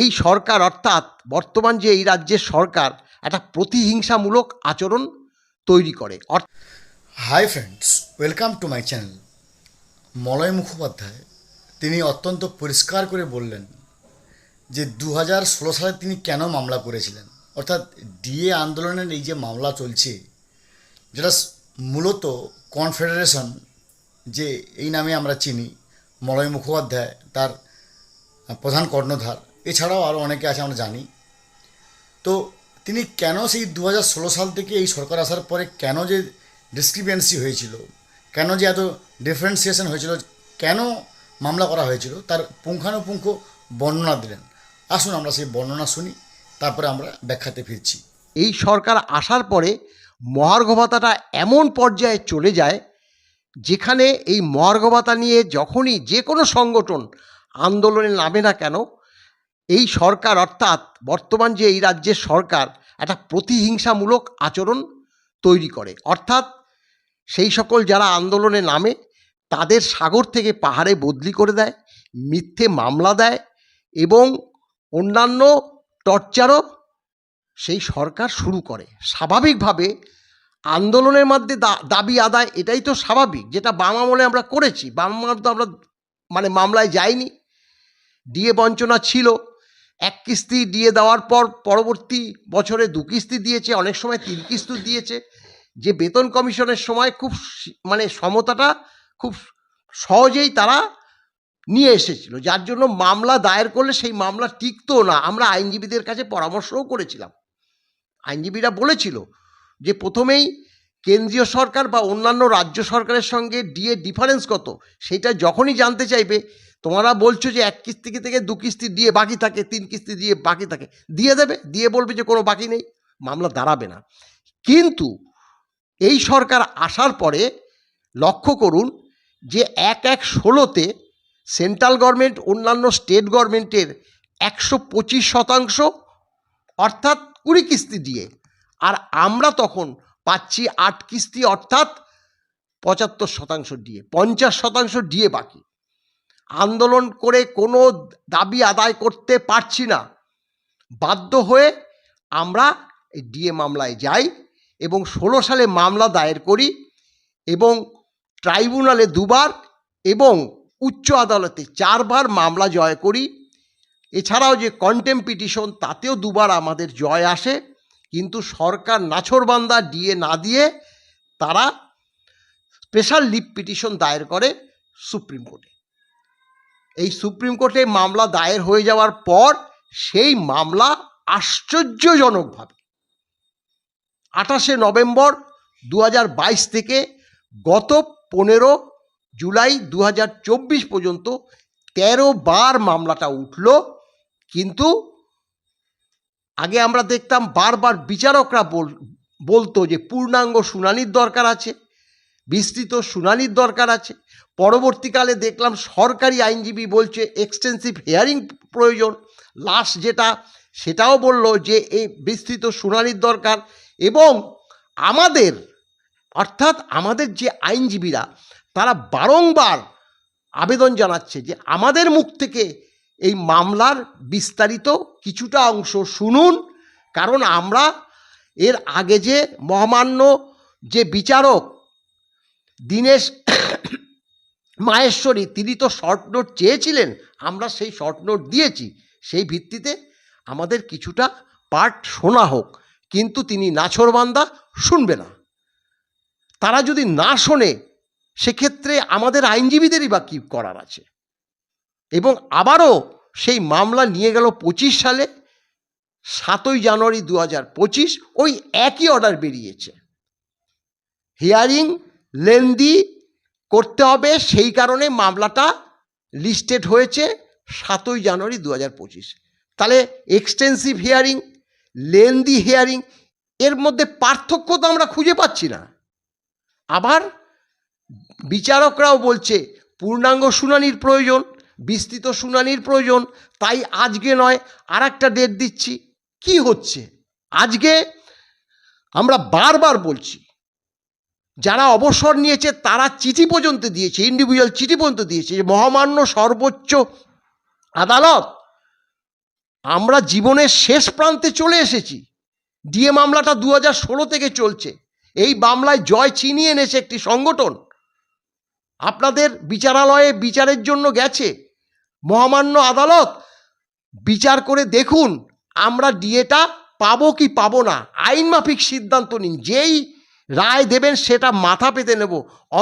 এই সরকার অর্থাৎ বর্তমান যে এই রাজ্যের সরকার একটা প্রতিহিংসামূলক আচরণ তৈরি করে। Hi friends welcome to my channel Malay Mukhopadhyay, তিনি অত্যন্ত পরিষ্কার করে বললেন যে দু হাজার ষোলো সালে তিনি কেন মামলা করেছিলেন। অর্থাৎ ডিএ আন্দোলনের এই যে মামলা চলছে, যেটা মূলত কনফেডারেশন, যে এই নামে আমরা চিনি, মলয় মুখোপাধ্যায়, তার প্রধান কর্ণধার এছাড়াও আরও অনেকে আছে, আমরা জানি। তো তিনি কেন সেই দু সাল থেকে এই সরকার আসার পরে কেন যে ডিসক্রিপেন্সি হয়েছিল, কেন যে এত ডিফারেন্সিয়েশন হয়েছিল, কেন মামলা করা হয়েছিল, তার পুঙ্খানুপুঙ্খ বর্ণনা দিলেন। আসুন আমরা সেই বর্ণনা শুনি, তারপরে আমরা ব্যাখ্যাতে ফিরছি। এই সরকার আসার পরে মহার্ঘ ভাতাটা এমন পর্যায়ে চলে যায়, যেখানে এই মহার্ঘ ভাতা নিয়ে যখনই যে কোনো সংগঠন আন্দোলনে নামে না কেন এই সরকার অর্থাৎ বর্তমান যে এই রাজ্যের সরকার একটা প্রতিহিংসামূলক আচরণ তৈরি করে। অর্থাৎ সেই সকল যারা আন্দোলনে নামে, তাদের সাগর থেকে পাহাড়ে বদলি করে দেয়, মিথ্যে মামলা দেয় এবং অন্যান্য টর্চারও সেই সরকার শুরু করে। স্বাভাবিকভাবে আন্দোলনের মধ্যে দাবি আদায় এটাই তো স্বাভাবিক, যেটা বাম আমলে আমরা করেছি। বাম আমলে তো আমরা মানে মামলায় যাইনি। ডিএ বঞ্চনা ছিল। এক কিস্তি দিয়ে দেওয়ার পর পরবর্তী বছরে দু কিস্তি দিয়েছে, অনেক সময় তিন কিস্তি দিয়েছে। যে বেতন কমিশনের সময় খুব মানে সমতাটা খুব সহজেই তারা নিয়ে এসেছিল। যার জন্য মামলা দায়ের করলে সেই মামলা টিকতো না। আমরা আইনজীবীদের কাছে পরামর্শও করেছিলাম। আইনজীবীরা বলেছিল যে প্রথমেই কেন্দ্রীয় সরকার বা অন্যান্য রাজ্য সরকারের সঙ্গে ডিএ ডিফারেন্স কত, সেটা যখনই জানতে চাইবে তোমরা বলছো যে এক কিস্তি থেকে দু কিস্তি দিয়ে বাকি থাকে, তিন কিস্তি দিয়ে বাকি থাকে? দিয়ে দেবে, দিয়ে বলবে যে কোনো বাকি নেই, মামলা দাঁড়াবে না। কিন্তু এই সরকার আসার পরে লক্ষ্য করুন যে এক এক ষোলোতে সেন্ট্রাল গভর্নমেন্ট, অন্যান্য স্টেট গভর্নমেন্টের একশো পঁচিশ শতাংশ, অর্থাৎ কুড়ি কিস্তি দিয়ে। আর আমরা তখন পাচ্ছি আট কিস্তি, অর্থাৎ পঁচাত্তর শতাংশ দিয়ে, পঞ্চাশ শতাংশ দিয়ে বাকি। আন্দোলন করে কোনো দাবি আদায় করতে পারছি না। বাধ্য হয়ে আমরা ডিএ মামলায় যাই এবং ষোলো সালে মামলা দায়ের করি এবং ট্রাইব্যুনালে দুবার এবং উচ্চ আদালতে চারবার মামলা জয় করি। এছাড়াও যে কন্টেম পিটিশন, তাতেও দুবার আমাদের জয় আসে। কিন্তু সরকার নাছরবান্দা ডিএ না দিয়ে তারা স্পেশাল লিভ পিটিশন দায়ের করে সুপ্রিম কোর্টে। এই সুপ্রিম কোর্টে মামলা দায়ের হয়ে যাওয়ার পর সেই মামলা আশ্চর্যজনকভাবে আঠাশে নভেম্বর দু হাজার বাইশ থেকে গত পনেরো জুলাই দু হাজার চব্বিশ পর্যন্ত তেরো বার মামলাটা উঠল। কিন্তু আগে আমরা দেখতাম বারবার বিচারকরা বল, বলতো যে পূর্ণাঙ্গ শুনানির দরকার আছে। বিস্তৃত শুনানির দরকার আছে। পরবর্তীকালে দেখলাম সরকারি আইনজীবী বলছে এক্সটেন্সিভ হিয়ারিং প্রয়োজন। লাস্ট যেটা, সেটাও বলল যে, এই বিস্তৃত শুনানির দরকার। এবং আমাদের, অর্থাৎ আমাদের যে আইনজীবীরা, তারা বারংবার আবেদন জানাচ্ছে যে, আমাদের মুখ থেকে এই মামলার বিস্তারিত কিছুটা অংশ শুনুন। কারণ আমরা এর আগে যে মহামান্য যে বিচারক দীনেশ মাহেশ্বরী, তিনি তো শর্ট নোট চেয়েছিলেন, আমরা সেই শর্ট নোট দিয়েছি। সেই ভিত্তিতে আমাদের কিছুটা পার্ট শোনা হোক, কিন্তু তিনি নাছরবান্দা শুনবে না। তারা যদি না শোনে, সেক্ষেত্রে আমাদের আইনজীবীদেরই বা কী করার আছে? এবং আবারও সেই মামলা নিয়ে গেল পঁচিশ সালে, সাতই জানুয়ারি দু হাজার পঁচিশ, ওই একই অর্ডার বেরিয়েছে। হিয়ারিং লেন্দি করতে হবে, সেই কারণে মামলাটা লিস্টেড হয়েছে সাতই জানুয়ারি দু হাজার পঁচিশ। তাহলে এক্সটেন্সিভ হিয়ারিং লেন্দি হিয়ারিং এর মধ্যে পার্থক্য তো আমরা খুঁজে পাচ্ছি না। আবার বিচারকরাও বলছে, পূর্ণাঙ্গ শুনানির প্রয়োজন, বিস্তৃত শুনানির প্রয়োজন, তাই আজকে নয় আর একটা ডেট দিচ্ছি। কি হচ্ছে? আজকে আমরা বারবার বলছি যারা অবসর নিয়েছে, তারা চিঠি পর্যন্ত দিয়েছে ইন্ডিভিজুয়াল চিঠি পর্যন্ত দিয়েছে যে মহামান্য সর্বোচ্চ আদালত, আমরা জীবনের শেষ প্রান্তে চলে এসেছি। ডিএ মামলাটা দু হাজার ষোলো থেকে চলছে। এই মামলায় জয় চিনিয়ে এনেছে একটি সংগঠন। আপনাদের বিচারালয়ে বিচারের জন্য গেছে। মহামান্য আদালত, বিচার করে দেখুন, আমরা ডিএটা পাবো কি পাবো না। আইন মাফিক সিদ্ধান্ত নিন। যেই রায় দেবেন সেটা মাথা পেতে নেব।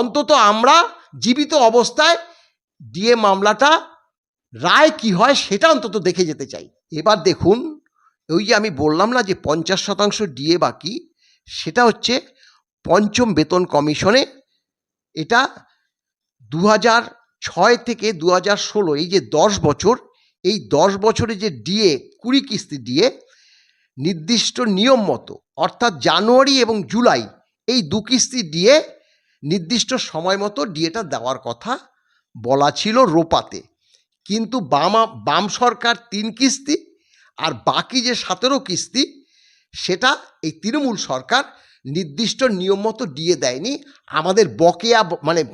অন্তত আমরা জীবিত অবস্থায় ডিএ মামলাটা, রায় কি হয় সেটা অন্তত দেখে যেতে চাই। এবার দেখুন, ওই যে আমি বললাম না যে পঞ্চাশ শতাংশ ডিএ বাকি, সেটা হচ্ছে পঞ্চম বেতন কমিশনে এটা দু ছয় থেকে দু হাজার ষোলো, এই যে দশ বছর, এই দশ বছরে যে ডিএ, কুড়ি কিস্তি ডিএ, নির্দিষ্ট নিয়ম মতো, অর্থাৎ জানুয়ারি এবং জুলাই এই দু কিস্তি ডিএ নির্দিষ্ট সময় মতো ডিএটা দেওয়ার কথা বলা ছিল রোপাতে। কিন্তু বামা, বাম সরকার তিন কিস্তি আর বাকি যে সতেরো কিস্তি, সেটা এই তৃণমূল সরকার নির্দিষ্ট নিয়ম মতো দিয়ে দেয়নি। আমাদের বকেয়া মানে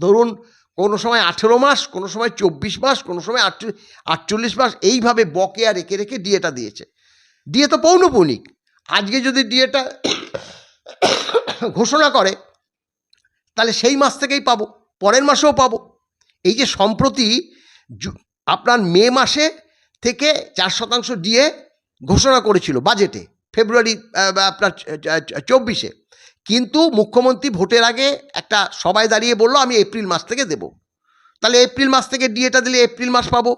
ধরুন কোনো সময় আঠেরো মাস, কোনো সময় চব্বিশ মাস, কোনো সময় আটচ- আটচল্লিশ মাস, এইভাবে বকেয়া রেখে রেখে ডিএটা দিয়েছে। ডিএ তো পৌনপৌনিক। আজকে যদি ডিএটা ঘোষণা করে, তাহলে সেই মাস থেকেই পাবো, পরের মাসেও পাবো। এই যে সম্প্রতি আপনার মে মাসে থেকে চার শতাংশ ডিএ ঘোষণা করেছিল বাজেটে, ফেব্রুয়ারি আপনার চব্বিশে। কিন্তু মুখ্যমন্ত্রী ভোটের আগে একটা সবাই দাঁড়িয়ে বলল, আমি এপ্রিল মাস থেকে দেব। তাহলে এপ্রিল মাস থেকে ডিএটা দিলে এপ্রিল মাস পাবো,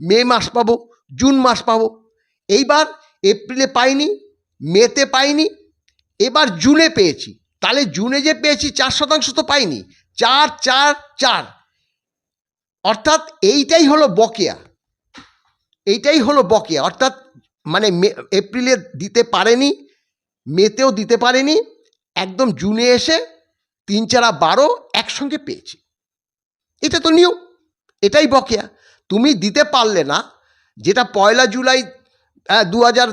মে মাস পাবো, জুন মাস পাবো। এইবার এপ্রিলে পাইনি, মেতে পাইনি এবার জুনে পেয়েছি। তাহলে জুনে যে পেয়েছি, চার শতাংশ তো পাইনি। চার চার চার। অর্থাৎ এইটাই হলো বকেয়া। এইটাই হলো বকেয়া। অর্থাৎ মানে এপ্রিলে দিতে পারেনি, মেতেও দিতে পারেনি, একদম জুনে এসে তিন চারা বারো একসঙ্গে পেয়েছি। এটা তো নিয়ম। এটাই বকেয়া। তুমি দিতে পারলে না, যেটা পয়লা জুলাই দু হাজার,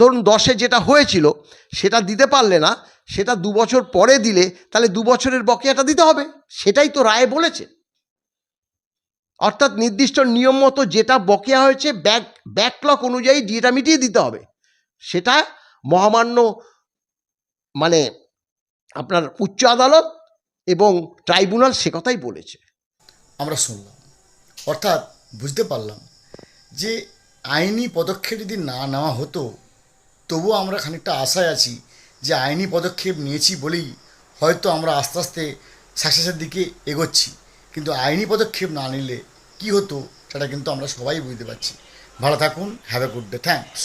ধরুন দশে যেটা হয়েছিল, সেটা দিতে পারলে না, সেটা দু বছর পরে দিলে, তাহলে দু বছরের বকেয়াটা দিতে হবে। সেটাই তো রায় বলেছে। অর্থাৎ নির্দিষ্ট নিয়ম মতো যেটা বকেয়া হয়েছে, ব্যাক ব্যাকলক অনুযায়ী ডিএটা মিটিয়ে দিতে হবে, সেটা মহামান্য মানে আপনার উচ্চ আদালত এবং ট্রাইব্যুনাল সে কথাই বলেছে। আমরা শুনলাম, অর্থাৎ বুঝতে পারলাম যে আইনি পদক্ষেপ যদি না নেওয়া হতো, তবুও আমরা খানিকটা আশায় আছি যে আইনি পদক্ষেপ নিয়েছি বলেই হয়তো আমরা আস্তে আস্তে সাকসেসের দিকে এগোচ্ছি। কিন্তু আইনি পদক্ষেপ না নিলে কী হতো, সেটা কিন্তু আমরা সবাই বুঝতে পারছি। ভালো থাকুন have a good day thanks